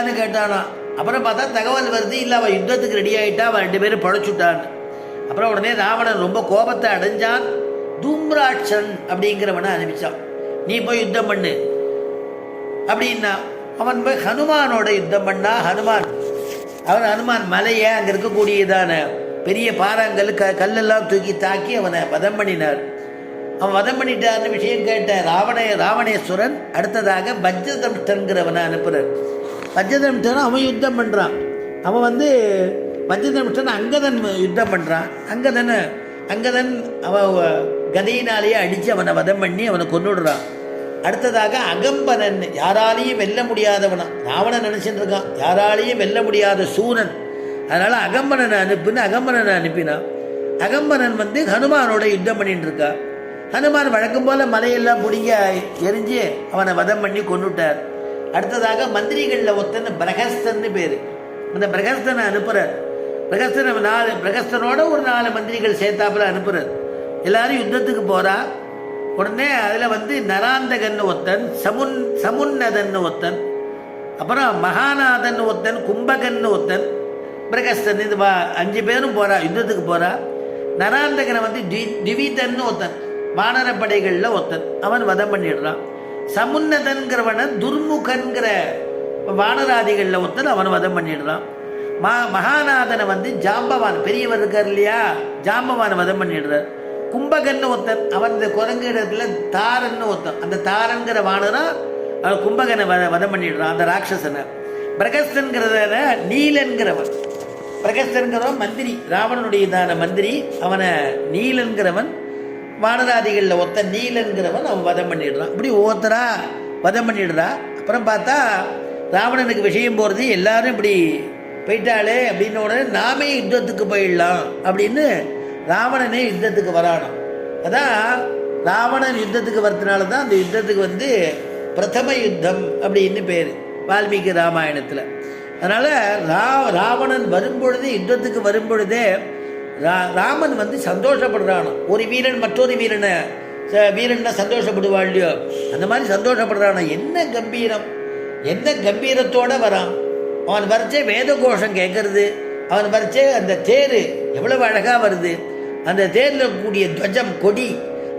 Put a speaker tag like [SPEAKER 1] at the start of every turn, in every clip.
[SPEAKER 1] இல்லையான்னு கேட்டானா அப்புறம் பார்த்தா தகவல் வருது இல்லை அவன் யுத்தத்துக்கு ரெடி ஆகிட்டா அவன் ரெண்டு பேரும் பழச்சுட்டான்னு. அப்புறம் உடனே ராவணன் ரொம்ப கோபத்தை அடைஞ்சான். தூம்ராட்சன் அப்படிங்கிறவனை அனுப்பிச்சான். நீ போய் யுத்தம் பண்ணு. அப்படின்னா அவன் போய் ஹனுமானோட யுத்தம் பண்ணா ஹனுமான். அவன் ஹனுமான் மலையை அங்கே இருக்கக்கூடியதான பெரிய பாறாங்கல் க கல்லெல்லாம் தூக்கி தாக்கி அவனை வதம் பண்ணினார். அவன் வதம் பண்ணிட்டார்னு விஷயம் கேட்ட ராவண ராவணேஸ்வரன் அடுத்ததாக பஞ்சதம்ஷ்டன்கிறவனை அனுப்புகிறார் பஞ்சதம்ஷ்டன் அவன் யுத்தம் பண்ணுறான் அவன் வந்து பஞ்சதம்ஷ்டன் அங்கதன் யுத்தம் பண்ணுறான் அங்கதன் அங்கதன் அவன் கதையினாலேயே அடித்து அவனை வதம் பண்ணி அவனை கொண்டுடுறான் அடுத்ததாக அகம்பனன் யாராலையும் வெல்ல முடியாதவனா. ராவணன் நினச்சிட்டு இருக்கான்? யாராலையும் வெல்ல முடியாத சூரன் அதனால் அகம்பனனை அனுப்புன்னு அகம்பனனை அனுப்பினான். அகம்பனன் வந்து ஹனுமானோட யுத்தம் பண்ணிட்டு இருக்கா. ஹனுமான் வழக்கம் போல் மலையெல்லாம் பிடிங்க எரிஞ்சு அவனை வதம் பண்ணி கொண்டுட்டார் அடுத்ததாக மந்திரிகளில் ஒருத்தன் பிரகஸ்தன்னு பேர். அந்த பிரகஸ்தனை அனுப்புகிறார் பிரகஸ்தனை நாலு பிரகஸ்தனோட ஒரு நாலு மந்திரிகள் சேர்த்தாப்புல அனுப்புகிறார் எல்லாரும் யுத்தத்துக்கு போகிறா உடனே அதில் வந்து நராந்தகன் ஒருத்தன் சமுன் சமுன்னதன் ஒருத்தன் அப்புறம் மகாநாதன் ஒருத்தன் கும்பகன் ஒருத்தன் பிரகஸ்தன் இது வா அஞ்சு பேரும் போகிறா யுத்தத்துக்கு போகிறா நராந்தகனை வந்து தி திவிதன்னு ஒருத்தன் வானரப்படைகளில் ஒருத்தன் அவன் வதம் பண்ணிடுறான். சமுன்னதன்கிறவனை துர்முகன்கிற வானராதிகளில் ஒருத்தன் அவன் வதம் பண்ணிடுறான். மா மகாநாதனை வந்து ஜாம்பவான் பெரியவர் இருக்கார் இல்லையா? ஜாம்பவானை வதம் பண்ணிடுறார். கும்பகன்னு ஒருத்தன் அவன் இந்த குரங்கு இடத்துல தாரன்னு ஒருத்தன். அந்த தாரங்கிற வானரா அவன் கும்பகனை வத வதம் பண்ணிடுறான் அந்த ராட்சசனை. பிரகஸ்தன்கிறத நீலன்கிறவன். பிரகஸ்தன்கிறவன் மந்திரி ராவணனுடையதான மந்திரி அவனை நீலன்கிறவன் வானராதிகளில் ஒத்த நீலங்கிறவன் அவன் வதம் பண்ணிடுறான். இப்படி ஒவ்வொருத்தரா வதம் பண்ணிடுறா. அப்புறம் பார்த்தா ராவணனுக்கு விஷயம் போகிறது எல்லாரும் இப்படி போயிட்டாளே அப்படின்ன உடனே நாமே யுத்தத்துக்கு போயிடலாம் அப்படின்னு ராவணனே யுத்தத்துக்கு வரானாம். அதான் ராவணன் யுத்தத்துக்கு வரதுனால தான் அந்த யுத்தத்துக்கு வந்து பிரதம யுத்தம் அப்படின்னு பேர் வால்மீகி ராமாயணத்தில். அதனால் ரா ராவணன் வரும்பொழுது யுத்தத்துக்கு வரும்பொழுதே ராமன் வந்து சந்தோஷப்படுறானோ ஒரு வீரன் மற்றொரு வீரனை ச- வீரன்னா சந்தோஷப்படுவா இல்லையோ அந்த மாதிரி சந்தோஷப்படுறானோ என்ன கம்பீரம்? என்ன கம்பீரத்தோட வரான்? அவன் வரைச்சே வேத கோஷம் கேட்கறது அவன் வரைச்சே அந்த தேர் எவ்வளவு அழகாக வருது. அந்த தேரில் கூடிய துவஜம் கொடி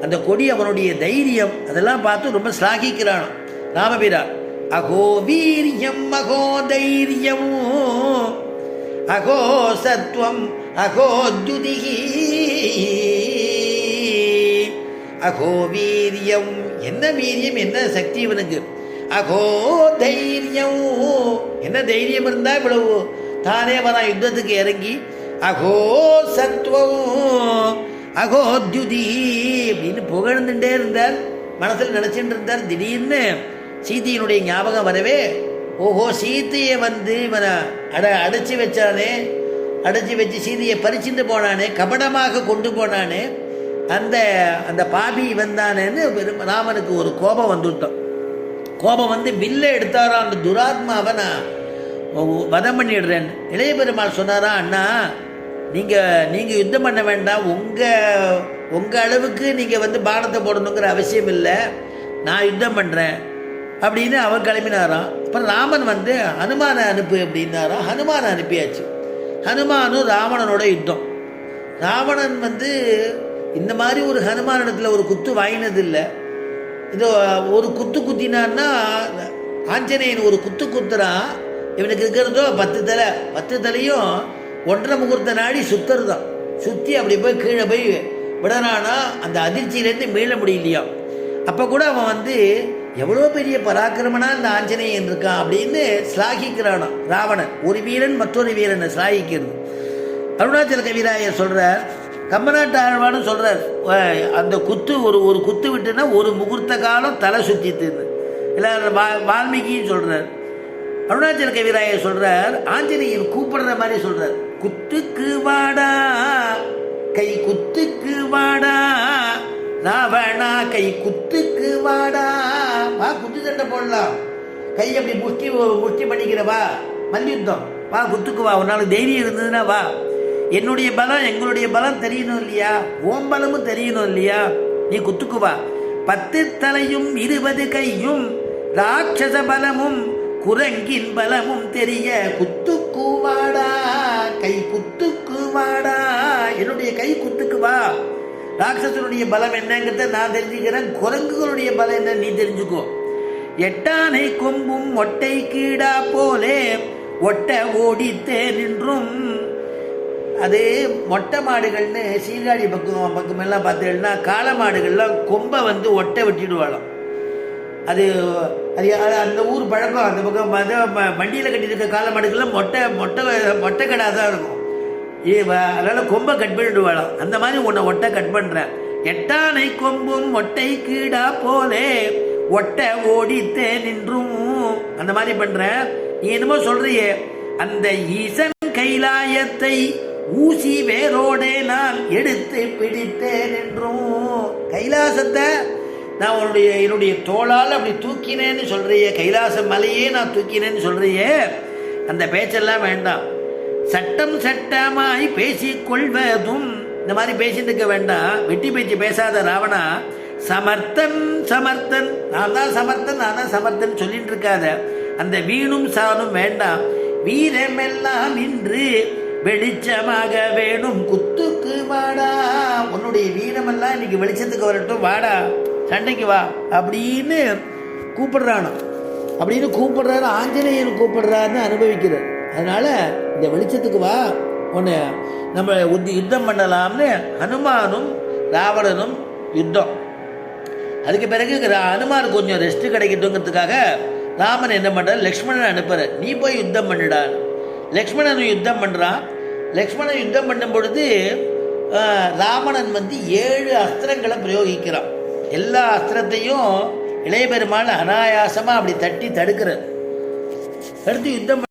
[SPEAKER 1] அந்த கொடி அவனுடைய தைரியம் அதெல்லாம் பார்த்து ரொம்ப ஸ்லாகிக்கிறான் ராமபீரா அகோ வீரியம் அகோ தைரியம் அகோ சத்வம் அகோ துதிகி அகோ வீரியம் என்ன வீரியம் என்ன சக்தி இவனுக்கு? அகோ தைரியம் என்ன தைரியம் இருந்தா இவ்வளவு? தானே வரான் யுத்தத்துக்கு இறங்கி அகோ சத்வம் அகோ துதி அப்படின்னு புகழ்ந்துட்டே இருந்தார். மனசில் நினச்சிட்டு இருந்தார். திடீர்னு சீதையினுடைய ஞாபகம் வரவே ஓஹோ சீத்தையை வந்து இவனை அட அடைச்சி வச்சானே அடைச்சி வச்சு சீதையை பறிச்சுட்டு போனானே கபடமாக கொண்டு போனானே அந்த அந்த பாபி வந்தானேன்னு ராமனுக்கு ஒரு கோபம் வந்துவிட்டோம் கோபம் வந்து வில்ல எடுத்தாரா அந்த துராத்மாவை நான் வதம் பண்ணிடுறேன். இளைய பெருமாள் சொன்னாரா அண்ணா நீங்கள் நீங்கள் யுத்தம் பண்ண வேண்டாம். உங்கள் உங்கள் அளவுக்கு நீங்கள் வந்து பானத்தை போடணுங்கிற அவசியம் இல்லை. நான் யுத்தம் பண்ணுறேன் அப்படின்னு அவர் கிளம்பினாராம். அப்புறம் ராமன் வந்து ஹனுமானை அனுப்பு அப்படின்னாராம். ஹனுமானை அனுப்பியாச்சு. ஹனுமானும் ராவணனோட யுத்தம். ராவணன் வந்து இந்த மாதிரி ஒரு ஹனுமானிடத்தில் ஒரு குத்து வாங்கினது இல்லை இது ஒரு குத்து குத்தினான்னா ஆஞ்சநேயன் ஒரு குத்து குத்துறான். இவனுக்கு இருக்கிறதோ பத்து தலை. பத்து தலையும் ஒன்றரை முகூர்த்த நாடி சுத்துறதான் சுற்றி அப்படி போய் கீழே போய் விடறானா அந்த அதிர்ச்சியிலேருந்து மீள முடியலையாம். அப்போ கூட அவன் வந்து எவ்வளோ பெரிய பராக்கிரமனா இந்த ஆஞ்சநேயன் இருக்கான் அப்படின்னு ஸ்லாகிக்கிறானாம் ராவணன். ஒரு வீரன் மற்றொரு வீரனை ஸ்லாகிக்கிறது அருணாச்சல கவிராயர் சொல்கிறார் கம்பநாட்டு ஆழ்வானும் சொல்கிறார் அந்த குத்து ஒரு ஒரு குத்து விட்டுனா ஒரு முகூர்த்த காலம் தலை சுத்தித்துன்னு இல்லை வா- வால்மீகியும் சொல்கிறார் அருணாச்சல கவிராயர் சொல்கிறார் ஆஞ்சநேயன் கூப்பிடுற மாதிரி சொல்கிறார் குத்துக்கு வாடா கை குத்துக்கு வாடா ராவணா கை குத்துக்கு வாடா. வா குத்து சண்டை போடலாம். கை அப்படி முஷ்டி முஷ்டி பண்ணிக்கிற வா. மல்யுத்தம். வா குத்துக்கு வா. ஒரு நாள் தைரியம் இருந்ததுன்னா வா. என்னுடைய பலம் எங்களுடைய பலம் தெரியணும் இல்லையா? ஓம் பலமும் தெரியணும் இல்லையா? நீ குத்துக்கு வா. பத்து தலையும் இருபது கையும் ராட்சச பலமும் குரங்கின் பலமும் தெரிய குத்துக்கு வாடா. கை குத்துக்கு வாடா. என்னுடைய கை குத்துக்கு வா. ராட்சசனுடைய பலம் என்னங்கிறத நான் தெரிஞ்சுக்கிறேன். குரங்குகளுடைய பலம் என்ன நீ தெரிஞ்சுக்கோ. எட்டானை கொம்பும் ஒட்டை கீடா போலே ஒட்ட ஓடித்தே நின்றும். அது மொட்டை மாடுகள்னு சீர்காழி பக்கம் பக்கமெல்லாம் பார்த்தீங்கன்னா காளை மாடுகள்லாம் கொம்பை வந்து ஒட்டை வெட்டிடுவாளாம். அது அது அந்த ஊர் பழக்கம். அந்த பக்கம் பார்த்தா வண்டியில் கட்டியிருக்க காளை மாடுகள்லாம் மொட்டை மொட்டை மொட்டை கடா தான் இருக்கும். அதனால கொம்பை கட் பண்ணிடுவாளாம். அந்த மாதிரி உன்னை ஒட்டை கட் பண்ணுறேன் எட்டானை கொம்பும் ஒட்டை கீடா போலே ஒட்டை ஓடித்தே நின்றும். அந்த மாதிரி பண்றேன். நீ என்னமோ சொல்றியே அந்த ஈசன் கைலாயத்தை ஊசி வேரோடே நான் எடுத்து பிடித்தேன் என்றும் கைலாசத்தை நான் உன்னுடைய என்னுடைய தோளால் அப்படி தூக்கினேன்னு சொல்றியே கைலாச மலையே நான் தூக்கினேன்னு சொல்றியே. அந்த பேச்செல்லாம் வேண்டாம். சட்டம் சட்டமாய் பேசிக்கொள்வதும் இந்த மாதிரி பேசிட்டு இருக்க வேண்டாம் வெட்டி பேச்சு பேசாத ராவணா சமர்த்தன் சமர்த்தன். நான் தான் சமர்த்தன் நான் தான் சமர்த்தன் சொல்லிட்டு இருக்காத அந்த வீணும் சாணும் வேண்டாம். வீரமெல்லாம் இன்று வெளிச்சமாக வேணும். குத்துக்கு வாடா. உன்னுடைய வீரமெல்லாம் இன்னைக்கு வெளிச்சத்துக்கு வரட்டும். வாடா. சண்டைக்கு வா. அப்படின்னு கூப்பிடுறானோ அப்படின்னு கூப்பிடுறாரு. ஆஞ்சநேயர் கூப்பிடுறாருன்னு அனுபவிக்கிறார். அதனால் இந்த வெளிச்சத்துக்கு வா. உன்னை நம்ம உத்தி யுத்தம் பண்ணலாம்னு ஹனுமானும் ராவணனும் யுத்தம். அதுக்கு பிறகு ஹனுமானுக்கு ஹனுமான் கொஞ்சம் ரெஸ்ட் கிடைக்கட்டுங்கிறதுக்காக ராமன் என்ன பண்ணுறார் லக்ஷ்மணன் அனுப்புற நீ போய் யுத்தம் பண்ணிடார் லக்ஷ்மணன் யுத்தம் பண்ணுறான் லக்ஷ்மணன் யுத்தம் பண்ணும் பொழுது ராமணன் ராவணன் வந்து ஏழு அஸ்திரங்களை பிரயோகிக்கிறான். எல்லா அஸ்திரத்தையும் இளைய அனாயாசமாக அப்படி தட்டி தடுக்கிறார். அடுத்து யுத்தம்